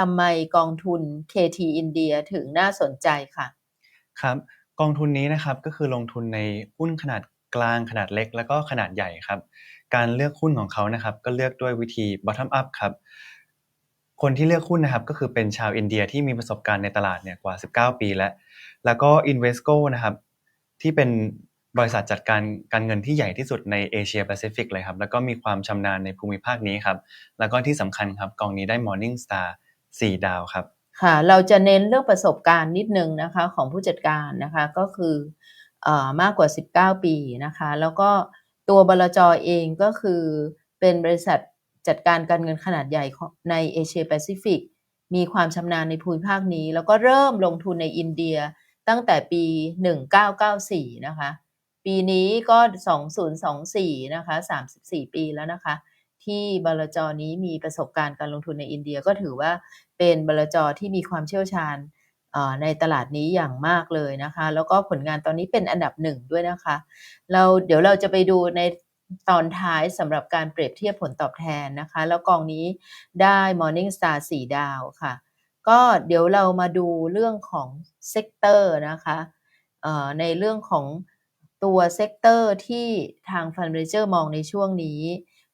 ทำไมกองทุน KT India ถึงน่าสนใจค่ะ ครับ กองทุนนี้นะครับก็คือลงทุนในหุ้นขนาดกลางขนาดเล็ก แล้วก็ขนาดใหญ่ครับ การเลือกหุ้นของเขานะครับ ก็เลือกด้วยวิธี bottom up ครับคนที่เลือกหุ้นนะครับก็คือเป็นชาวอินเดียที่มีประสบการณ์ในตลาดเนี่ยกว่า 19 ปีแล้ว แล้วก็ Invesco นะครับที่เป็นบริษัทจัดการการเงินที่ใหญ่ที่สุดในเอเชียแปซิฟิกเลยครับ แล้วก็มีความชำนาญในภูมิภาคนี้ครับ แล้วก็ที่สำคัญครับกองนี้ได้ Morning Star 4ดาวครับ ค่ะ เราจะเน้นเรื่องประสบการณ์นิดนึงนะคะของผู้จัดการนะคะก็คืออมากกว่า 19 ปีนะคะ แล้วก็ตัวบลจเองก็คือเป็นบริษัทจัดการการเงินขนาดใหญ่ในเอเชียแปซิฟิกมีความชำนาญในภูมิภาคนี้ แล้วก็เริ่มลงทุนในอินเดียตั้งแต่ปี 1994 นะคะ ปีนี้ก็ 2024 นะคะ 34 ปีแล้วนะคะ ที่บลจนี้มีประสบการณ์การลงทุนในอินเดียก็ถือว่าเป็นบลจที่มีความเชี่ยวชาญในตลาดนี้อย่างมากเลยนะคะ แล้วก็ผลงานตอนนี้เป็นอันดับหนึ่งด้วยนะคะ เราเดี๋ยวเราจะไปดูในตอนท้ายสำหรับการเปรียบเทียบผลตอบแทนนะคะ แล้วกองนี้ได้ Morning Star 4 ดาวค่ะ ก็เดี๋ยวเรามาดูเรื่องของเซกเตอร์นะคะในเรื่องของตัวเซกเตอร์ที่ทาง Fund Manager มองในช่วงนี้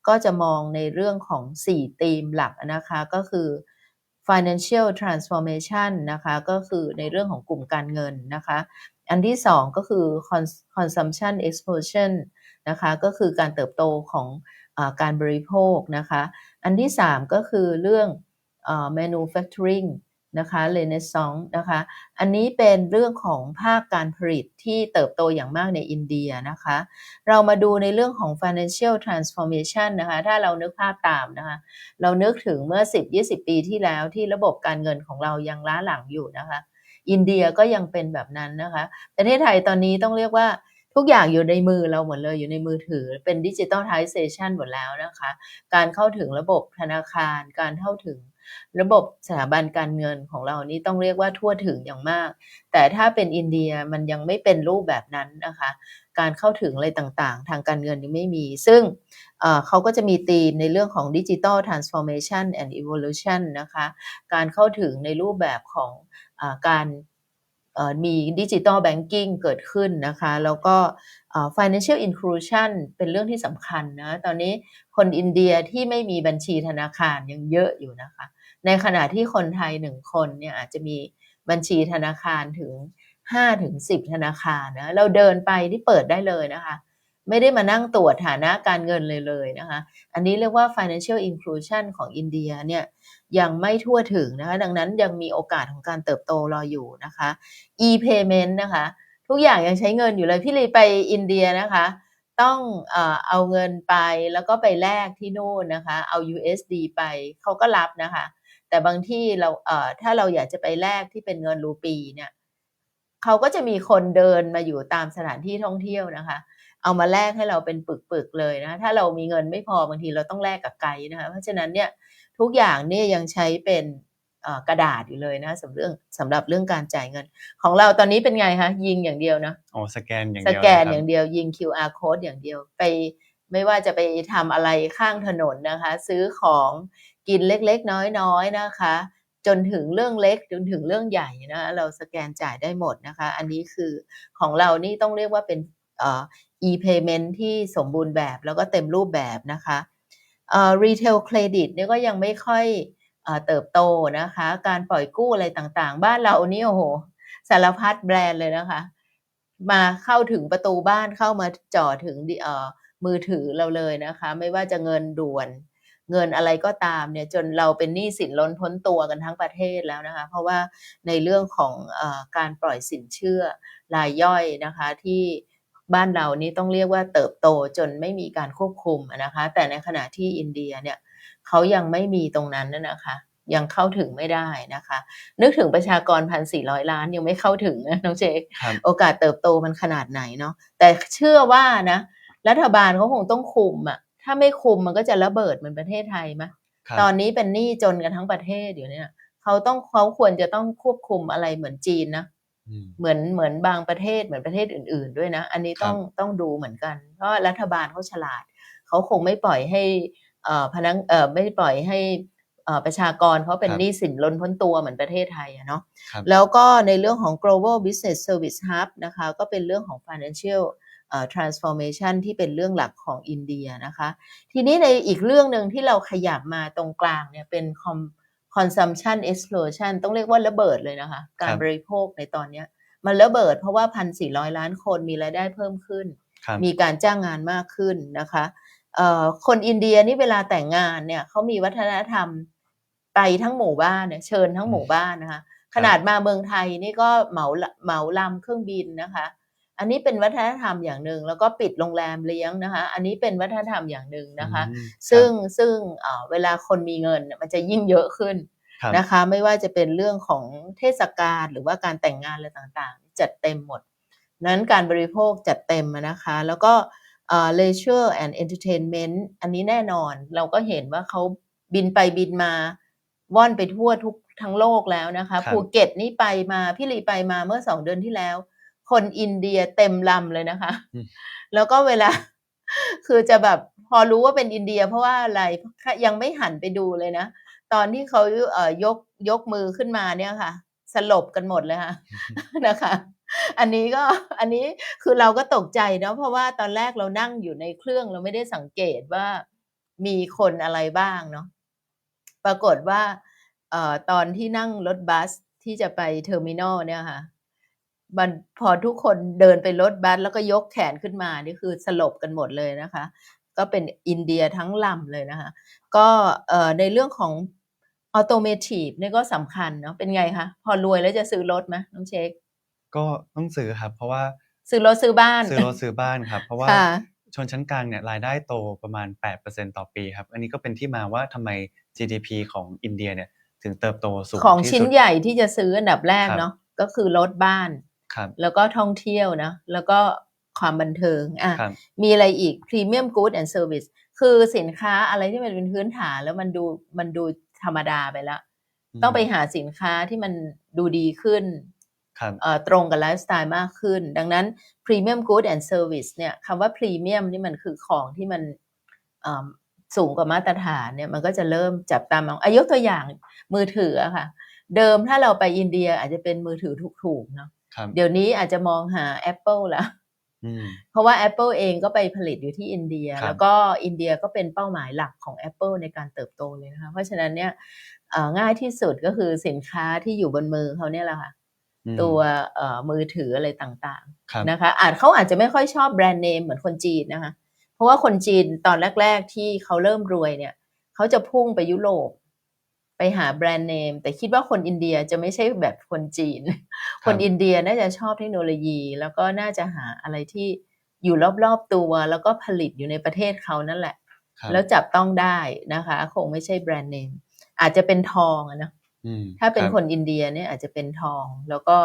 ก็จะมองในเรื่องของ 4 ธีมหลักนะคะก็คือ financial transformation นะคะก็คือในเรื่องของกลุ่มการเงินนะคะอันที่ 2 ก็คือ consumption explosion นะคะก็คือการเติบโตของอการบริโภคนะคะอันที่ 3 ก็คือเรื่องอ manufacturing นะคะ renaissance นะคะ อันนี้เป็นเรื่องของภาคการผลิตที่เติบโตอย่างมากในอินเดียนะคะ เรามาดูในเรื่องของ financial transformation นะคะ ถ้าเรานึกภาพตามนะคะ เรานึกถึงเมื่อ 10-20 ปีที่แล้วที่ระบบการเงินของเรายังล้าหลังอยู่นะคะ อินเดียก็ยังเป็นแบบนั้นนะคะ ประเทศไทยตอนนี้ต้องเรียกว่าทุกอย่างอยู่ในมือเราหมดเลยอยู่ในมือถือเป็นดิจิ t a ลไทเซชันหมดแล้วนะคะ การเข้าถึงระบบธนาคาร การเข้าถึง ระบบสถาบันการเงินของเรานี่ต้องเรียกว่าทั่วถึงอย่างมาก แต่ถ้าเป็นอินเดียมันยังไม่เป็นรูปแบบนั้นนะคะ การเข้าถึงอะไรต่างๆ ทางการเงินยังไม่มี ซึ่งเขาก็จะมีธีมในเรื่องของดิจิ t a ลทรานส์ฟอร์เมชันแอนด์อีโวลูชันนะคะ การเข้าถึงในรูปแบบของอการมีดิจิ t a ลแบงกิ้งเกิดขึ้นนะคะ แล้วก็ financial inclusion เป็นเรื่องที่สำคัญนะ ตอนนี้คนอินเดียที่ไม่มีบัญชีธนาคารยังเยอะอยู่นะคะ ในขณะที่คนไทยหนึ่งคนเนี่ยอาจจะมีบัญชีธนาคารถึง5ถึง10ธนาคารนะเราเดินไปที่เปิดได้เลยนะคะ ไม่ได้มานั่งตรวจฐานะการเงินเลยเลยนะคะ อันนี้เรียกว่า financial inclusion ของอินเดียเนี่ยยังไม่ทั่วถึงนะคะ ดังนั้นยังมีโอกาสของการเติบโตรออยู่นะคะ e-payment นะคะ ทุกอย่างยังใช้เงินอยู่เลยพี่ลีไปอินเดียนะคะต้องเอ่อเอาเงินไปแล้วก็ไปแลกที่นู่นนะคะ เอา USD ไปเขาก็รับนะคะ แต่บางที่เราเอ่อถ้าเราอยากจะไปแลกที่เป็นเงินรูปีเนี่ยเขาก็จะมีคนเดินมาอยู่ตามสถานที่ท่องเที่ยวนะคะ เอามาแลกให้เราเป็นปึกๆเลยนะ ถ้าเรามีเงินไม่พอบางทีเราต้องแลกกับไกด์นะคะ เพราะฉะนั้นเนี่ยทุกอย่างเนี่ยยังใช้เป็นเอ่อกระดาษอยู่เลยนะสำหรับเรื่องสำหรับเรื่องการจ่ายเงิน ของเราตอนนี้เป็นไงคะยิงอย่างเดียวนะโอ้สแกนอย่างสเดียวแกนเลยครับอย่างเดียวยิง QR code อย่างเดียวไปไม่ว่าจะไปทำอะไรข้างถนนนะคะ ซื้อของ กินเล็กๆ น้อยๆนะคะ จนถึงเรื่องเล็กจนถึงเรื่องใหญ่นะเราสแกนจ่ายได้หมดนะคะ อันนี้คือของเรานี่ต้องเรียกว่าเป็นอ่อ e-payment ที่สมบูรณ์แบบแล้วก็เต็มรูปแบบนะคะอ่อ retail credit เนี่ยก็ยังไม่ค่อยเติบโตนะคะ การปล่อยกู้อะไรต่างๆ บ้านเรานี่โอ้โหสารพัดแบรนด์เลยนะคะ มาเข้าถึงประตูบ้านเข้ามาจ่อถึงอ่อมือถือเราเลยนะคะ ไม่ว่าจะเงินด่วน เงินอะไรก็ตามเนี่ยจนเราเป็นหนี้สินล้นพ้นตัวกันทั้งประเทศแล้วนะคะ เพราะว่าในเรื่องของเออการปล่อยสินเชื่อรายย่อยนะคะที่บ้านเรานี่ต้องเรียกว่าเติบโตจนไม่มีการควบคุมอะนะคะ แต่ในขณะที่อินเดียเนี่ยเขายังไม่มีตรงนั้นน่ะนะคะยังเข้าถึงไม่ได้นะคะ นึกถึงประชากรพันสี่ร้อยล้านยังไม่เข้าถึงนะน้องเจคครับโอกาสเติบโตมันขนาดไหนเนาะแต่เชื่อว่านะ รัฐบาลเขาคงต้องคุมอะ ถ้าไม่คุมมันก็จะระเบิดเหมือนประเทศไทยไหมครับตอนนี้เป็นหนี้จนกันทั้งประเทศอยู่เนี่ยเขาต้องเขาควรจะต้องควบคุมอะไรเหมือนจีนนะอืมเหมือนเหมือนบางประเทศเหมือนประเทศอื่น ๆ ด้วยนะ อันนี้ต้องต้องดูเหมือนกัน เพราะว่ารัฐบาลเขาฉลาดเขาคงไม่ปล่อยให้เอ่อพนักเอ่อไม่ปล่อยให้เอ่อประชากรเขาเป็นครับหนี้สินล้นพ้นตัวเหมือนประเทศไทยอะเนาะครับแล้วก็ในเรื่องของ global business service hub นะคะ ก็เป็นเรื่องของ financial เอ่อ transformation ที่เป็นเรื่องหลักของอินเดียนะคะ ทีนี้ในอีกเรื่องหนึ่งที่เราขยับมาตรงกลางเนี่ยเป็น com- consumption explosion ต้องเรียกว่าระเบิดเลยนะคะ การครับบริโภคในตอนเนี้ยมันระเบิดเพราะว่า 1,400 ล้านคนมีรายได้เพิ่มขึ้นครับมีการจ้างงานมากขึ้นนะคะเอ่อคนอินเดียนี่เวลาแต่งงานเนี่ยเขามีวัฒนธรรมไปทั้งหมู่บ้านเนี่ยเชิญทั้งหมู่บ้านนะคะ ขนาดมาเมืองไทยนี่ก็เหมาละเหมาลำเครื่องบินนะคะ อันนี้เป็นวัฒนธรรมอย่างหนึ่งแล้วก็ปิดโรงแรมเลี้ยงนะคะ อันนี้เป็นวัฒนธรรมอย่างหนึ่งนะคะอืมซึ่งซึ่งเอ่อเวลาคนมีเงินเนี่ยมันจะยิ่งเยอะขึ้นครับนะคะ ไม่ว่าจะเป็นเรื่องของเทศกาลหรือว่าการแต่งงานอะไรต่างๆ จัดเต็มหมด นั้นการบริโภคจัดเต็มอะนะคะ แล้วก็เอ่อ leisure and entertainment อันนี้แน่นอนเราก็เห็นว่าเขาบินไปบินมาว่อนไปทั่วทุกทั้งโลกแล้วนะคะครับภูเก็ตนี่ไปมาพี่ลีไปมาเมื่อสองเดือนที่แล้ว คนอินเดียเต็มลำเลยนะคะอืมแล้วก็เวลา คือจะแบบพอรู้ว่าเป็นอินเดีย เพราะว่าอะไรยังไม่หันไปดูเลยนะ ตอนที่เขาเอ่อยกยกมือขึ้นมาเนี่ยค่ะ สลบกันหมดเลยค่ะนะคะ อันนี้ก็อันนี้คือเราก็ตกใจเนาะเพราะว่าตอนแรกเรานั่งอยู่ในเครื่องเราไม่ได้สังเกตว่ามีคนอะไรบ้างเนาะปรากฏว่าเอ่อตอนที่นั่งรถบัสที่จะไปเทอร์มินอลเนี่ยค่ะ มันพอทุกคนเดินไปรถบัสแล้วก็ยกแขนขึ้นมานี่คือสลบกันหมดเลยนะคะ ก็เป็นอินเดียทั้งลำเลยนะคะ ก็เอ่อในเรื่องของออโตเมทีฟนี่ก็สำคัญเนาะเป็นไงคะพอรวยแล้วจะซื้อรถไหมน้องเช็คก็ต้องซื้อครับ เพราะว่าซื้อรถซื้อบ้าน ซื้อรถซื้อบ้านครับ เพราะว่าค่ะชนชั้นกลางเนี่ยรายได้โตประมาณ 8%ต่อปีครับ อันนี้ก็เป็นที่มาว่าทำไม GDP ของอินเดียเนี่ยถึงเติบโตสูงของที่ชิ้นสุดใหญ่ที่จะซื้ออันดับแรกครับเนาะก็คือรถบ้านครับ แล้วก็ท่องเที่ยวนะ แล้วก็ความบันเทิงอะครับมีอะไรอีก Premium Goods and Service คือสินค้าอะไรที่มันเป็นพื้นฐานแล้วมันดูมันดูธรรมดาไปแล้ว ต้องไปหาสินค้าที่มันดูดีขึ้นครับเอ่อตรงกับไลฟ์สไตล์มากขึ้น ดังนั้น Premium Goods and Service เนี่ยคำว่า Premium นี่มันคือของที่มันเอ่อสูงกว่ามาตรฐานเนี่ยมันก็จะเริ่มจับตามองอายกตัวอย่างมือถืออะค่ะ เดิมถ้าเราไปอินเดียอาจจะเป็นมือถือถูกๆเนาะ ครับเดี๋ยวนี้อาจจะมองหา Apple แล้วอืมเพราะว่า Apple เองก็ไปผลิตอยู่ที่อินเดียครับแล้วก็อินเดียก็เป็นเป้าหมายหลักของ Apple ในการเติบโตเลยนะคะ เพราะฉะนั้นเนี่ยเอ่อง่ายที่สุดก็คือสินค้าที่อยู่บนมือเขาเนี่ยแหละค่ะอืมตัวเอ่อมือถืออะไรต่างครับๆนะคะ อาจเขาอาจจะไม่ค่อยชอบแบรนด์เนมเหมือนคนจีนนะคะ เพราะว่าคนจีนตอนแรก ๆ ที่เขาเริ่มรวยเนี่ย เขาจะพุ่งไปยุโรป ไปหาแบรนด์เนม แต่คิดว่าคนอินเดียจะไม่ใช่แบบคนจีน คนอินเดียน่าจะชอบเทคโนโลยี แล้วก็น่าจะหาอะไรที่อยู่รอบๆตัว แล้วก็ผลิตอยู่ในประเทศเขานั่นแหละครับแล้วจับต้องได้นะคะ คงไม่ใช่แบรนด์เนม อาจจะเป็นทองอะนะอืมถ้าเป็นรับคนอินเดียเนี่ยอาจจะเป็นทอง แล้วก็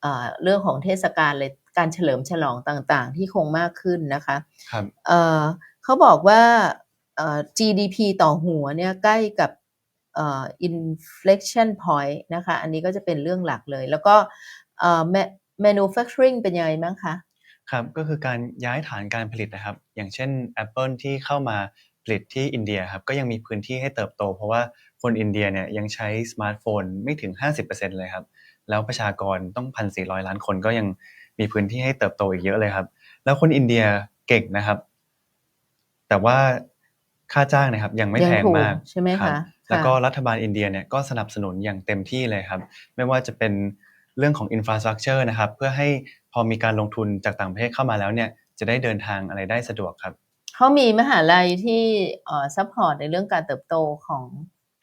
เอ่อเรื่องของเทศกาลเลยการเฉลิมฉลองต่างๆ ที่คงมากขึ้นนะคะครับเอ่อเขาบอกว่าเอ่อ GDP ต่อหัวเนี่ยใกล้กับ อ่อ inflection point นะคะ อันนี้ก็จะเป็นเรื่องหลักเลย แล้วก็เอ่อ manufacturing เป็นยังไงบ้างคะ ครับ ก็คือการย้ายฐานการผลิตนะครับ อย่างเช่น Apple ที่เข้ามาผลิตที่อินเดียครับ ก็ยังมีพื้นที่ให้เติบโต เพราะว่าคนอินเดียเนี่ยยังใช้สมาร์ทโฟนไม่ถึง 50%เลยครับ แล้วประชากรต้อง 1,400 ล้านคนก็ยังมีพื้นที่ให้เติบโตอีกเยอะเลยครับ แล้วคนอินเดียเก่งนะครับ แต่ว่า ค่าจ้างนะครับยังไม่ยังแพงถูกมากใช่ไหมรับคะแล้วก็ค่ะรัฐบาลอินเดียเนี่ยก็สนับสนุนอย่างเต็มที่เลยครับ ไม่ว่าจะเป็นเรื่องของอินฟราสตรักเจอร์นะครับ เพื่อให้พอมีการลงทุนจากต่างประเทศเข้ามาแล้วเนี่ยจะได้เดินทางอะไรได้สะดวกครับเขามีมหาลัยที่เอ่อซัพพอร์ตในเรื่องการเติบโตของ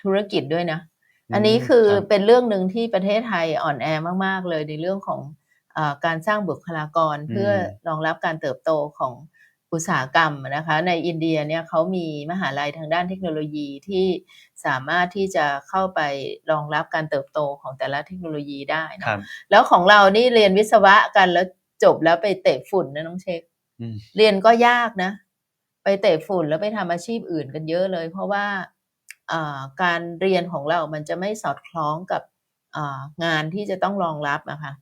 ธุรกิจด้วยนะอืมอันนี้คือครับเป็นเรื่องหนึ่งที่ประเทศไทยอ่อนแอมาก ๆ เลยในเรื่องของอาการสร้างบุคลากรเพื่อรองรับการเติบโตของ อุตสาหกรรมนะคะในอินเดียเนี่ยเขามีมหาลัยทางด้านเทคโนโลยีที่สามารถที่จะเข้าไปรองรับการเติบโตของแต่ละเทคโนโลยีได้คนะรับแล้วของเรานี่เรียนวิศวะกันแล้วจบแล้วไปเตะฝุ่นนะน้องเช็คอืมเรียนก็ยากนะ ไปเตะฝุ่นแล้วไปทำอาชีพอื่นกันเยอะเลย เพราะว่าอ่าการเรียนของเรามันจะไม่สอดคล้องกับอ่างานที่จะต้องรองรับนะคะ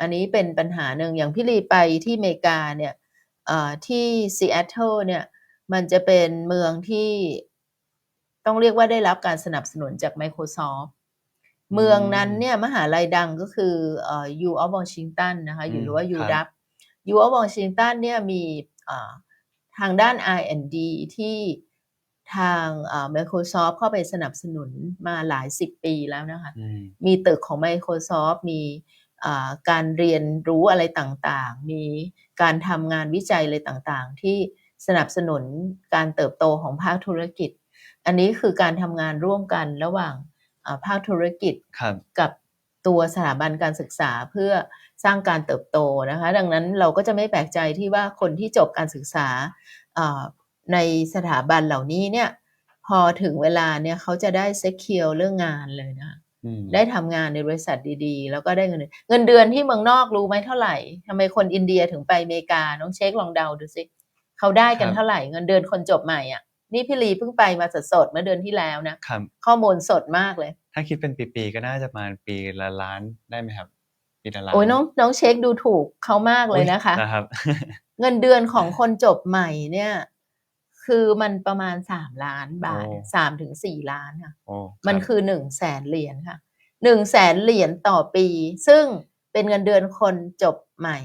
อันนี้เป็นปัญหาหนึ่งอย่างพี่ลีไปที่อเมริกาเนี่ยอ่า ที่ซีแอตเทิลเนี่ยมันจะเป็นเมืองที่ต้องต้องเรียกว่าได้รับการสนับสนุนจาก Microsoft เมืองนั้นเนี่ยมหาลัยดังก็คือเอ่อ U of Washington นะคะหรือว่าอืม UW U of Washington เนี่ยมีเอ่อทางด้าน R&D ที่ทางเอ่อ Microsoft เข้าไปสนับสนุนมาหลายสิบปีแล้วนะคะอืมมีตึกของ Microsoft มีอ่า การเรียนรู้อะไรต่างๆ มีการทำงานวิจัยอะไรต่างๆ ที่สนับสนุนการเติบโตของภาคธุรกิจ อันนี้คือการทำงานร่วมกันระหว่างอ่าภาคธุรกิจครับกับตัวสถาบันการศึกษาเพื่อสร้างการเติบโตนะคะ ดังนั้นเราก็จะไม่แปลกใจที่ว่าคนที่จบการศึกษาอ่าในสถาบันเหล่านี้เนี่ยพอถึงเวลาเนี่ยเขาจะได้ secure เรื่องงานเลยนะคะอืม ได้ทำงานในบริษัทดีๆ แล้วก็ได้เงินเดือนเงินเดือนที่เมืองนอกรู้ไหมเท่าไหร่ทำไมคนอินเดียถึงไปอเมริกา น้องเช็คลองเดาดูสิเขาได้กันเท่าไหร่ เงินเดือนคนจบใหม่อะ นี่พี่ลีเพิ่งไปมาสดๆเมื่อเดือนที่แล้วนะครับข้อมูลสดมากเลย ถ้าคิดเป็นปีๆก็น่าจะประมาณปีละล้านได้ไหมครับ ปีละล้าน โอ้ยน้องน้องเช็คดูถูกเขามากเลยนะคะอุ๊นะครับเงินเดือนของคนจบใหม่เนี่ย คือมันประมาณสามล้านบาทโอ้สามถึงสี่ล้านค่ะโอ้มันรับคือหนึ่งแสนเหรียญค่ะหนึ่งแสนเหรียญต่อปี ซึ่งเป็นเงินเดือนคนจบใหม่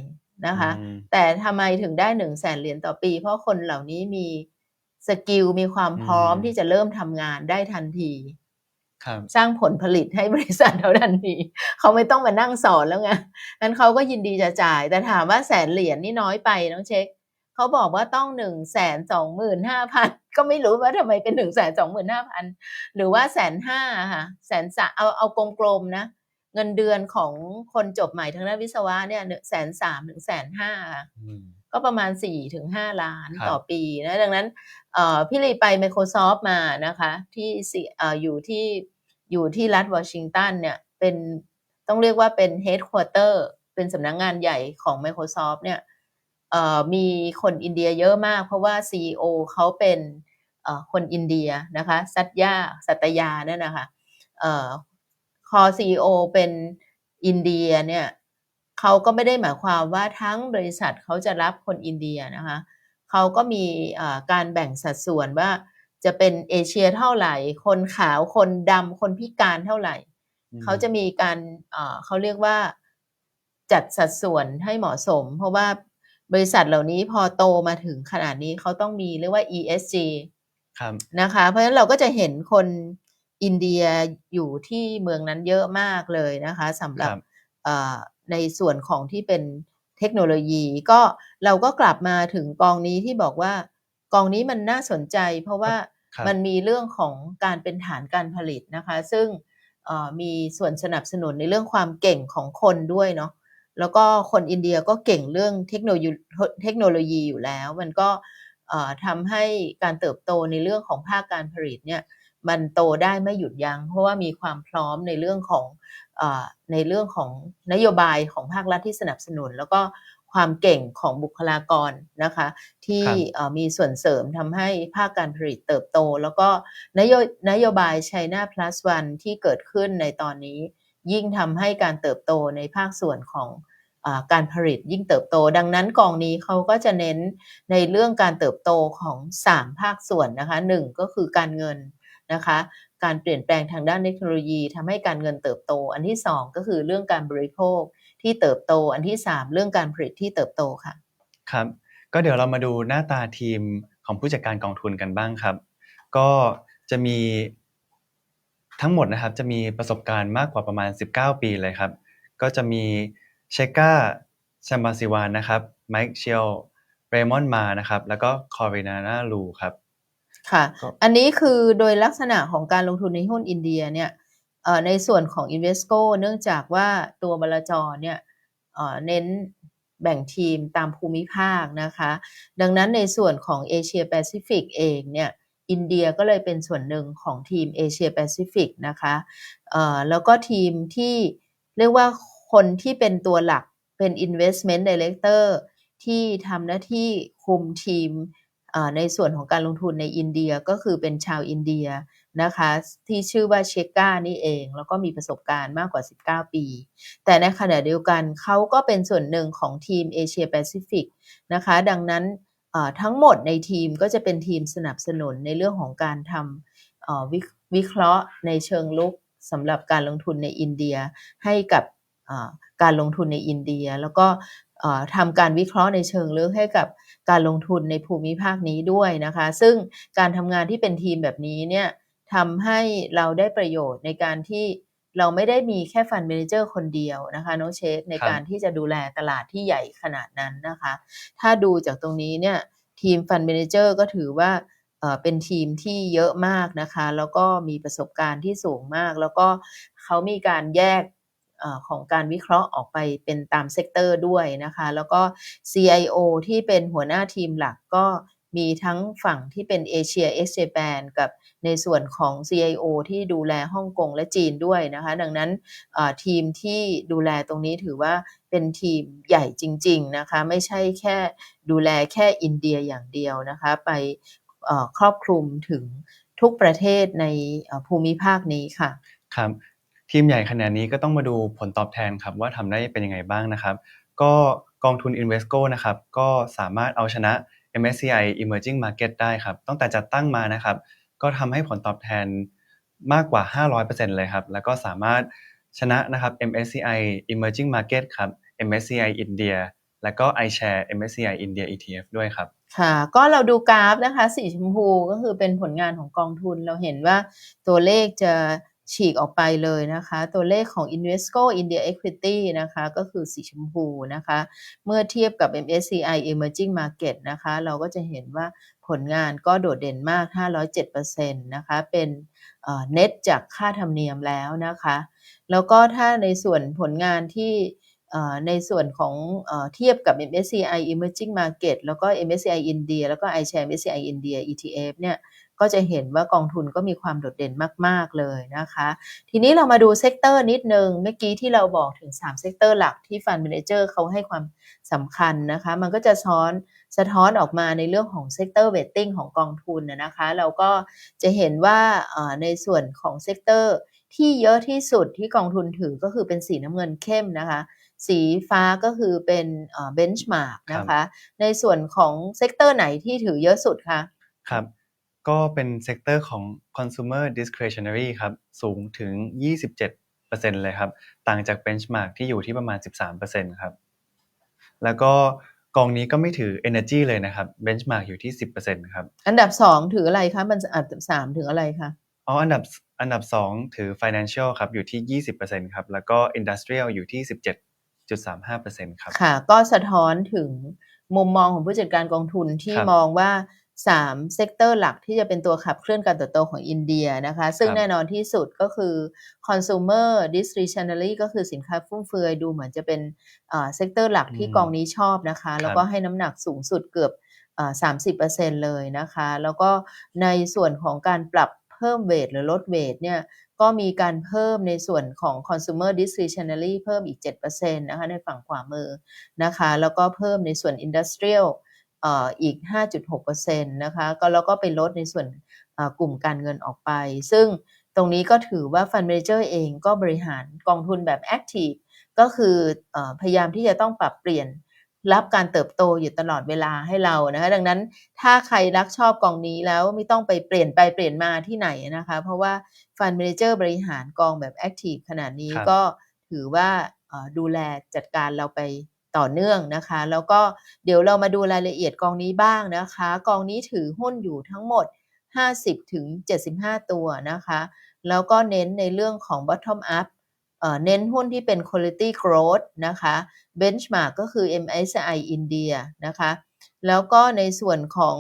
นะคะอืมแต่ทำไมถึงได้หนึ่งแสนเหรียญต่อปี เพราะคนเหล่านี้มีสกิลมีความพร้อมอืมที่จะเริ่มทำงานได้ทันทีครับสร้างผลผลิตให้บริษัทเขาทันทีเขาไม่ต้องมานั่งสอนแล้วไงงั้นเขาก็ยินดีจะจ่าย แต่ถามว่าแสนเหรียญนี่น้อยไปน้องเช็ค เขาบอกว่าต้องหนึ่งแสนสองหมื่นห้าพันก็ไม่รู้ว่าทำไมเป็นหนึ่งแสนสองหมื่นห้าพันหรือว่าแสนห้าค่ะแสนสะเอาเอากลมๆนะ เงินเดือนของคนจบใหม่ทางด้านวิศวะเนี่ยแสนสามถึงแสนห้าอืมก็ประมาณ4ี่ถึงห้าล้านครับต่อปีนะดังนั้นเอ่อพี่ลีไป Microsoft มานะคะ ที่สิเอ่ออยู่ที่อยู่ที่รัฐวอชิงตันเนี่ยเป็นต้องเรียกว่าเป็น headquarter เป็นสำนักงงานใหญ่ของ Microsoft เนี่ยเอ่อ มีคนอินเดียเยอะมาก เพราะว่า CEO เขาเป็นเอ่อคนอินเดียนะคะสัตยาสัตยาเนี่ยนะคะเอ่อคอ CEO เป็นอินเดียเนี่ยเขาก็ไม่ได้หมายความว่าทั้งบริษัทเขาจะรับคนอินเดียนะคะเขาก็มีเอ่อการแบ่งสัดส่วนว่าจะเป็นเอเชียเท่าไหร่ คนขาวคนดำคนพิการเท่าไหร่อืมเขาจะมีการเอ่อเขาเรียกว่าจัดสัดส่วนให้เหมาะสม เพราะว่า บริษัทเหล่านี้พอโตมาถึงขนาดนี้เขาต้องมีเรียกว่า ESG ครับนะคะ เพราะฉะนั้นเราก็จะเห็นคนอินเดียอยู่ที่เมืองนั้นเยอะมากเลยนะคะสำหรับครับเอ่อในส่วนของที่เป็นเทคโนโลยี ก็เราก็กลับมาถึงกองนี้ที่บอกว่ากองนี้มันน่าสนใจ เพราะว่าครับมันมีเรื่องของการเป็นฐานการผลิตนะคะ ซึ่งเอ่อมีส่วนสนับสนุนในเรื่องความเก่งของคนด้วยเนาะ แล้วก็คนอินเดียก็เก่งเรื่องเทคโนโลยีเทคโนโลยีอยู่แล้ว มันก็เอ่อทำให้การเติบโตในเรื่องของภาคการผลิตเนี่ยมันโตได้ไม่หยุดยัง้งเพราะว่ามีความพร้อมในเรื่องของเอ่อในเรื่องของนโยบายของภาครัฐที่สนับสนุน แล้วก็ความเก่งของบุคลากรนะคะที่ครับเอ่อมีส่วนเสริมทำให้ภาคการผลิตเติบโต แล้วก็นโยนโยบาย China Plus One ที่เกิดขึ้นในตอนนี้ ยิ่งทำให้การเติบโตในภาคส่วนของอการผลิตยิ่งเติบโต ดังนั้นกองนี้เขาก็จะเน้นในเรื่องการเติบโตของ 3 ภาคส่วนนะคะหนึ่งก็คือการเงินนะคะการเปลี่ยนแปลงทางด้านเทคโนโลยีทำให้การเงินเติบโต อันที่ 2 ก็คือเรื่องการบริโภคที่เติบโต อันที่ 3 เรื่องการผลิตที่เติบโตค่ะครับก็เดี๋ยวเรามาดูหน้าตาทีมของผู้จัดการกองทุนกันบ้างครับ ก็จะมี ทั้งหมดนะครับจะมีประสบการณ์มากกว่าประมาณ 19 ปีเลยครับ ก็จะมีเชก้าชมบาซิวานนะครับไมค์เชลเรมอนมานะครับ แล้วก็คอรินานาลูครับ ค่ะ อันนี้คือโดยลักษณะของการลงทุนในหุ้นอินเดียเนี่ยในส่วนของ Invesco เนื่องจากว่าตัวบลจเนี่ยเน้นแบ่งทีมตามภูมิภาคนะคะ ดังนั้นในส่วนของเอเชียแปซิฟิกเองเนี่ย อินเดียก็เลยเป็นส่วนหนึ่งของทีมเอเชียแปซิฟิกนะคะเอ่อแล้วก็ทีมที่เรียกว่าคนที่เป็นตัวหลักเป็น Investment Director ที่ทำหน้าที่คุมทีมในส่วนของการลงทุนในอินเดียก็คือเป็นชาวอินเดียนะคะที่ชื่อว่าเชก้านี่เอง แล้วก็มีประสบการณ์มากกว่า 19 ปี แต่ในขณะเดียวกันเขาก็เป็นส่วนหนึ่งของทีมเอเชียแปซิฟิกนะคะ ดังนั้น ทั้งหมดในทีมก็จะเป็นทีมสนับสนุนในเรื่องของการทำวิวิเคราะห์ในเชิงลุกสำหรับการลงทุนในอินเดียให้กับการลงทุนในอินเดีย แล้วก็ทำการวิเคราะห์ในเชิงลึกให้กับการลงทุนในภูมิภาคนี้ด้วยนะคะ ซึ่งการทำงานที่เป็นทีมแบบนี้เนี่ยทำให้เราได้ประโยชน์ในการที่ เราไม่ได้มีแค่ฟันเมนเจอร์คนเดียวนะคะน้องเชคในครับการที่จะดูแลตลาดที่ใหญ่ขนาดนั้นนะคะ ถ้าดูจากตรงนี้เนี่ยทีมฟันเมนเจอร์ก็ถือว่าเอ่อเป็นทีมที่เยอะมากนะคะ แล้วก็มีประสบการณ์ที่สูงมาก แล้วก็เขามีการแยกเออของการวิเคราะห์ออกไปเป็นตามเซกเตอร์ด้วยนะคะ แล้วก็ CIO ที่เป็นหัวหน้าทีมหลักก็ มีทั้งฝั่งที่เป็นเอเชีย x Japan กับในส่วนของ CIO ที่ดูแลฮ่องกงและจีนด้วยนะคะ ดังนั้นทีมที่ดูแลตรงนี้ถือว่าเป็นทีมใหญ่จริง ๆ นะคะ ไม่ใช่แค่ดูแลแค่อินเดียอย่างเดียวนะคะ ไปครอบคลุมถึงทุกประเทศในภูมิภาคนี้ค่ะ ครับ ทีมใหญ่ขนาดนี้ก็ต้องมาดูผลตอบแทนครับ ว่าทำได้เป็นยังไงบ้างนะครับ ก็กองทุน Invesco นะครับ ก็สามารถเอาชนะ MSCI Emerging Market ได้ครับตั้งแต่จัดตั้งมานะครับ ก็ทำให้ผลตอบแทนมากกว่า 500%เลยครับ แล้วก็สามารถชนะนะครับ MSCI Emerging Market ครับ MSCI India แล้วก็ iShare MSCI India ETF ด้วยครับ ค่ะ ก็เราดูกราฟนะคะ สีชมพูก็คือเป็นผลงานของกองทุนเราเห็นว่าตัวเลขจะ ฉีกออกไปเลยนะคะ ตัวเลขของ Invesco India Equity นะคะ ก็คือสีชมพูนะคะ เมื่อเทียบกับ MSCI Emerging Market นะคะ เราก็จะเห็นว่าผลงานก็โดดเด่นมาก 507%นะคะ เป็นเอ่อ net จากค่าธรรมเนียมแล้วนะคะ แล้วก็ถ้าในส่วนผลงานที่ในส่วนของเอ่อเทียบกับ MSCI Emerging Market แล้วก็ MSCI India แล้วก็ iShare MSCI India ETF เนี่ย ก็จะเห็นว่ากองทุนก็มีความโดดเด่นมาก ๆ เลยนะคะ ทีนี้เรามาดูเซกเตอร์นิดนึง เมื่อกี้ที่เราบอกถึง3เซกเตอร์หลักที่ Fund Manager เขาให้ความสำคัญนะคะ มันก็จะซ้อนสะท้อนออกมาในเรื่องของเซกเตอร์เวทติ้งของกองทุนนะนะคะ เราก็จะเห็นว่าเอ่อในส่วนของเซกเตอร์ที่เยอะที่สุดที่กองทุนถือก็คือเป็นสีน้ำเงินเข้มนะคะสีฟ้าก็คือเป็นเบนช์มาร์กนะคะ ในส่วนของเซกเตอร์ไหนที่ถือเยอะสุดคะครับ ก็เป็นเซกเตอร์ของ consumer discretionary ครับ สูงถึง 27%เลยครับ ต่างจาก benchmark ที่อยู่ที่ประมาณ 13%ครับ แล้วก็กองนี้ก็ไม่ถือ energy เลยนะครับ benchmark อยู่ที่ 10%ครับ อันดับ 2 ถืออะไรคะ มันอันดับ3ถืออะไรคะอ๋ออันดับอันดับ 2 ถือ financial ครับ อยู่ที่ 20%ครับ แล้วก็ industrial อยู่ที่ 17.35%ครับ ค่ะ ก็สะท้อนถึงมุมมองของผู้จัดการกองทุนที่ครับมองว่า 3เซกเตอร์หลักที่จะเป็นตัวขับเคลื่อนการเติบโตของอินเดียนะคะ ซึ่งครับแน่นอนที่สุดก็คือ consumer discretionary ก็คือสินค้าฟุ่มเฟือยดูเหมือนจะเป็นเซกเตอร์หลักที่อืมกองนี้ชอบนะคะ แล้วก็ให้น้ำหนักสูงสุดเกือบสามสิบเปอร์เซ็นเลยนะคะ แล้วก็ในส่วนของการปรับเพิ่มเวทหรือลดเวทเนี่ยก็มีการเพิ่มในส่วนของ consumer discretionary เพิ่มอีก 7%นะคะในฝั่งขวามือนะคะ แล้วก็เพิ่มในส่วน industrial เอ่ออีก 5.6%นะคะก็แล้วก็ไปลดในส่วนเอ่อกลุ่มการเงินออกไป ซึ่งตรงนี้ก็ถือว่า Fund Manager เองก็บริหารกองทุนแบบ Active ก็คือเออพยายามที่จะต้องปรับเปลี่ยนรับการเติบโตอยู่ตลอดเวลาให้เรานะคะดังนั้นถ้าใครรักชอบกองนี้แล้วไม่ต้องไปเปลี่ยนไปเปลี่ยนมาที่ไหนนะคะ เพราะว่า Fund Manager บริหารกองแบบ Active ขนาดนี้ครับก็ถือว่าเอ่อดูแลจัดการเราไป ต่อเนื่องนะคะ แล้วก็เดี๋ยวเรามาดูรายละเอียดกองนี้บ้างนะคะ กองนี้ถือหุ้นอยู่ทั้งหมด 50ถึง75 ตัวนะคะ แล้วก็เน้นในเรื่องของ bottom up เน้นหุ้นที่เป็น quality growth นะคะ benchmark ก็คือ MSCI India นะคะ แล้วก็ในส่วนของ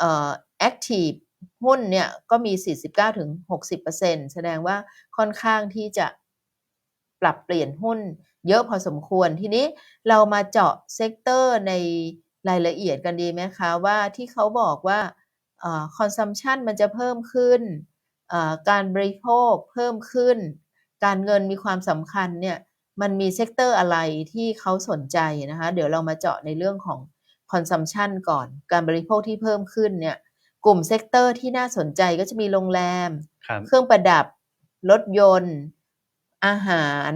ออ active หุ้นเนี่ยก็มี 49-60%แสดงว่าค่อนข้างที่จะ ปรับเปลี่ยนหุ้นเยอะพอสมควรทีนี้เรามาเจาะเซกเตอร์ในรายละเอียดกันดีไหมคะ ว่าที่เขาบอกว่าเอ่อ consumption มันจะเพิ่มขึ้นเอ่อการบริโภคเพิ่มขึ้น การเงินมีความสำคัญเนี่ยมันมีเซกเตอร์อะไรที่เขาสนใจนะคะ เดี๋ยวเรามาเจาะในเรื่องของ consumption ก่อน การบริโภคที่เพิ่มขึ้นเนี่ยกลุ่มเซกเตอร์ที่น่าสนใจก็จะมีโรงแรมครับเครื่องประดับ รถยนต์ อาหาร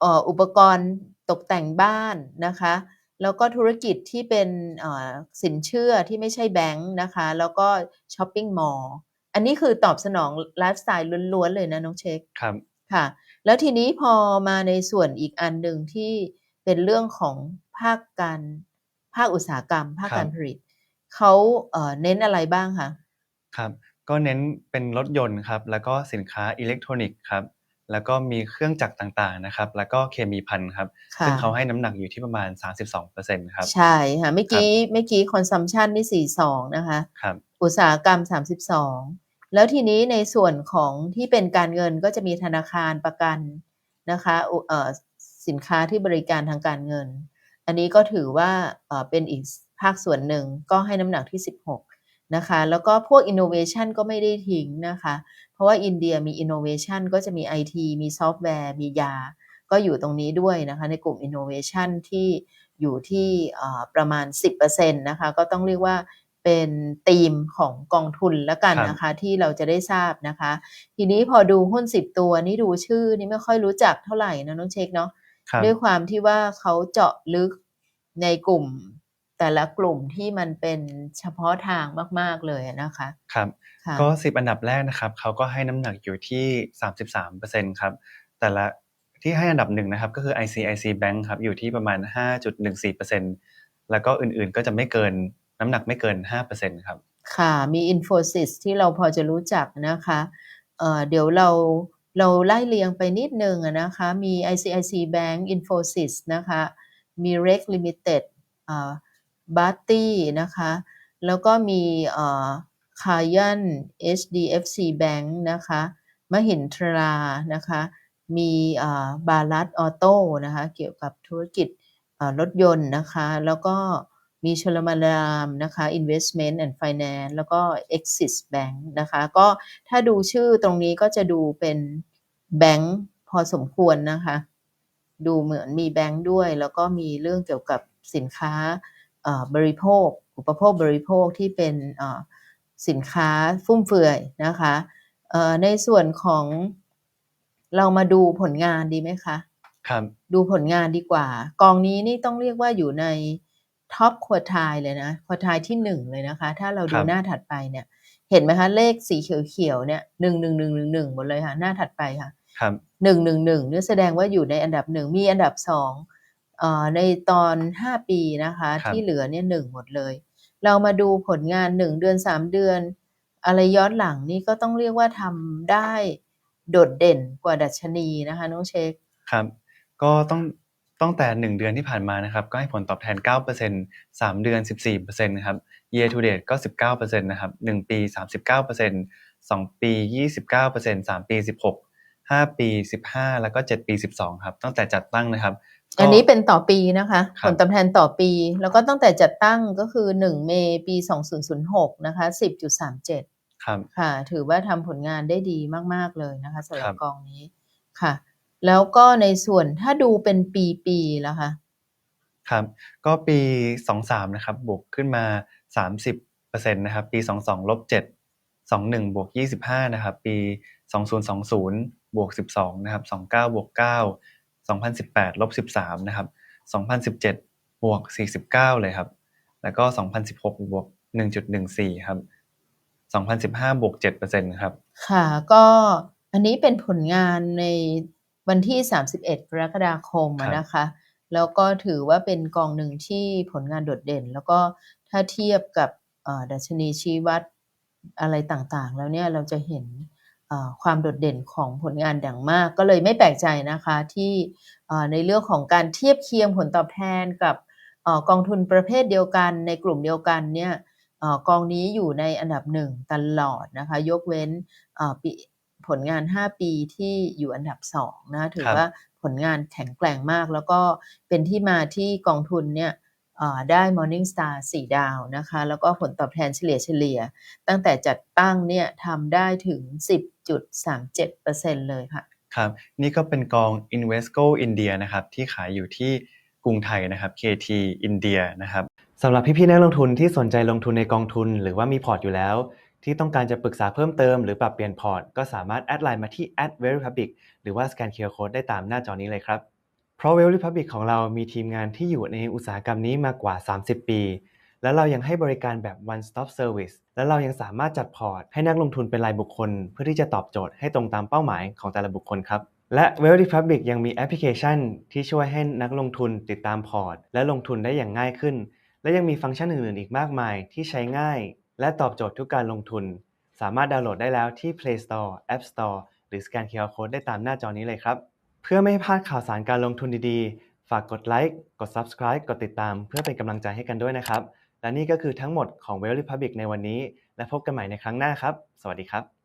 เอ่ออุปกรณ์ตกแต่งบ้านนะคะ แล้วก็ธุรกิจที่เป็นเอ่อสินเชื่อที่ไม่ใช่แบงค์นะคะ แล้วก็ช้อปปิ้งมอลล์อันนี้คือตอบสนองไลฟ์สไตล์ล้วนๆเลยนะน้องเช็ค ครับ ค่ะแล้วทีนี้พอมาในส่วนอีกอันหนึ่งที่เป็นเรื่องของภาคการภาคอุตสาหกรรม ภาคครับการผลิตเขาเอ่อเน้นอะไรบ้างคะ ครับ ก็เน้นเป็นรถยนต์ครับ แล้วก็สินค้าอิเล็กทรอนิกส์ครับ แล้วก็มีเครื่องจักรต่างๆนะครับ แล้วก็เคมีภัณฑ์ครับค่ะซึ่งเขาให้น้ำหนักอยู่ที่ประมาณ 32%ครับ ใช่ค่ะเมื่อกี้เมื่อกี้คอนซัมชันนี่42 นะคะครับอุตสาหกรรม 32 แล้วทีนี้ในส่วนของที่เป็นการเงินก็จะมีธนาคารประกันนะคะอุเอ่อสินค้าที่บริการทางการเงิน อันนี้ก็ถือว่าเอ่อเป็นอีกภาคส่วนหนึ่งก็ให้น้ำหนักที่ 16 นะคะ แล้วก็พวก innovation ก็ไม่ได้ทิ้งนะคะ เพราะว่าอินเดียมี innovation ก็จะมี IT มีซอฟต์แวร์ มียา ก็อยู่ตรงนี้ด้วยนะคะ ในกลุ่ม innovation ที่อยู่ที่เอ่อประมาณ 10%นะคะ ก็ต้องเรียกว่าเป็นธีมของกองทุนแล้วกันครับนะคะ ที่เราจะได้ทราบนะคะ ทีนี้พอดูหุ้น 10 ตัวนี่ดูชื่อนี่ไม่ค่อยรู้จักเท่าไหร่นะน้องเช็คเนาะครับด้วยความที่ว่าเขาเจาะลึกในกลุ่ม แต่ละกลุ่มที่มันเป็นเฉพาะทางมาก ๆ เลยนะคะครับค่ะก็ 10 อันดับแรกนะครับเขาก็ให้น้ำหนักอยู่ที่ 33%ครับแต่ละที่ให้อันดับหนึ่งนะครับก็คือ ICIC Bank ครับอยู่ที่ประมาณ 5.14%แล้วก็อื่นๆก็จะไม่เกินน้ำหนักไม่เกิน 5%ครับค่ะมี Infosys ที่เราพอจะรู้จักนะคะเอ่อเดี๋ยวเราเราไล่เรียงไปนิดนึงอะนะคะมี ICIC Bank Infosys นะคะมี Rex Limited อ่า b a t y นะคะ แล้วก็มีเอ่อ Kayan HDFC Bank นะคะมหินทรานะคะ มีบาลัดออโต้นะคะ เกี่ยวกับธุรกิจรถยนต์นะคะ แล้วก็มีชลมารามนะคะ Investment and Finance แล้วก็ Axis Bank นะคะ ก็ถ้าดูชื่อตรงนี้ก็จะดูเป็นแบงค์พอสมควรนะคะ ดูเหมือนมีแบงค์ด้วย แล้วก็มีเรื่องเกี่ยวกับสินค้า บริโภค อุปโภคบริโภคที่เป็นเอ่อสินค้าฟุ่มเฟือยนะคะเอ่อในส่วนของเรามาดูผลงานดีไหมคะครับดูผลงานดีกว่า กองนี้นี่ต้องเรียกว่าอยู่ในท็อปควอทายเลยนะควอทายที่หนึ่งเลยนะคะ ถ้าเราดูครับหน้าถัดไปเนี่ย เห็นไหมคะ เลขสีเขียวๆเนี่ยหนึ่งหนึ่งหนึ่งหนึ่งหนึ่งหมดเลยค่ะ หน้าถัดไปค่ะครับหนึ่งหนึ่งหนึ่งนี่แสดงว่าอยู่ในอันดับหนึ่งมีอันดับสองเอ่อ ในตอนห้าปีนะคะ ครับ ที่เหลือเนี่ยหนึ่งหมดเลย เรามาดูผลงานหนึ่งเดือนสามเดือน อะไรย้อนหลังนี่ก็ต้องเรียกว่าทำได้โดดเด่นกว่าดัชนีนะคะน้องเช็คครับ ก็ต้องตั้งแต่ 1 เดือนที่ผ่านมานะครับ ก็ให้ผลตอบแทน 9% 3 เดือน 14%นะครับ year to date ก็ 19%นะครับ 1 ปี 39% 2 ปี 29% 3 ปี 16 5 ปี 15 แล้วก็ 7 ปี 12 ครับ ตั้งแต่จัดตั้งนะครับก็ อันนี้เป็นต่อปีนะคะครัผบลตอบแทนต่อปี แล้วก็ตั้งแต่จัดตั้งก็คือ 1 เมษปี 2006 นะคะ 10.37 ครับ ค่ะ ถือว่าทำผลงานได้ดีมาก ๆ เลยนะคะสำหรัครับบกองนี้ค่ะ แล้วก็ในส่วนถ้าดูเป็นปีๆแล้วค่ะครับ ก็ปี 23 นะครับ บวกขึ้นมา 30%นะครับ ปี 22ลบ7 21 บวก 25 นะครับ ปี 2020 บวก 12 นะครับ 29 บวก 9 2018ลบ13นะครับ2017บวก49 เลยครับ แล้วก็ 2016บวก1.14 ครับ 2015บวก7%ครับ ค่ะ ก็อันนี้เป็นผลงานในวันที่ 31 กรกฎาคมอะครับนะคะ แล้วก็ถือว่าเป็นกองหนึ่งที่ผลงานโดดเด่น แล้วก็ถ้าเทียบกับเอ่อดัชนีชี้วัดอะไรต่างๆ แล้วเนี่ยเราจะเห็นเอ่อ ความโดดเด่นของผลงานอย่างมาก ก็เลยไม่แปลกใจนะคะที่เอ่อในเรื่องของการเทียบเคียงผลตอบแทนกับเอ่อกองทุนประเภทเดียวกัน ในกลุ่มเดียวกันเนี่ยเอ่อกองนี้อยู่ในอันดับหนึ่งตลอดนะคะ ยกเว้นเอ่อปีผลงาน 5 ปีที่อยู่อันดับ2นะถือครับว่าผลงานแข็งแกร่งมาก แล้วก็เป็นที่มาที่กองทุนเนี่ยเอ่อได้ Morningstar 4 ดาวนะคะ แล้วก็ผลตอบแทนเฉลี่ยเฉลี่ย ตั้งแต่จัดตั้งเนี่ยทำได้ถึง 10.37%เลยค่ะครับนี่ก็เป็นกอง Invesco India นะครับที่ขายอยู่ที่กรุงไทยนะครับ KT India นะครับสำหรับพี่ๆนักลงทุนที่สนใจลงทุนในกองทุน หรือว่ามีพอร์ตอยู่แล้ว ที่ต้องการจะปรึกษาเพิ่มเติมหรือปรับเปลี่ยนพอร์ต ก็สามารถแอดไลน์มาที่ @verypublic หรือว่าสแกน QR Code ได้ตามหน้าจอนี้เลยครับ เพราะ Well Republic ของเรามีทีมงานที่อยู่ในอุตสาหกรรมนี้มากว่า 30 ปี และเรายังให้บริการแบบ one stop service และเรายังสามารถจัดพอร์ต ให้นักลงทุนเป็นรายบุคคล เพื่อที่จะตอบโจทย์ให้ตรงตามเป้าหมายของแต่ละบุคคลครับและ Wealth Republic ยังมีแอปพลิเคชัน ที่ช่วยให้นักลงทุนติดตามพอร์ต และลงทุนได้อย่างง่ายขึ้น และยังมีฟังก์ชันอื่นๆ อีกมากมายที่ใช้ง่าย และตอบโจทย์ทุกการลงทุน สามารถดาวน์โหลดได้แล้วที่ Play Store App Store หรือสแกน QR Code ได้ตามหน้าจอนี้เลยครับ เพื่อไม่ให้พลาดข่าวสารการลงทุนดีๆ ฝากกดไลค์กด Subscribe กดติดตาม เพื่อเป็นกำลังใจให้กันด้วยนะครับ และนี่ก็คือทั้งหมดของ Wealth Republic ในวันนี้ และพบกันใหม่ในครั้งหน้าครับ สวัสดีครับ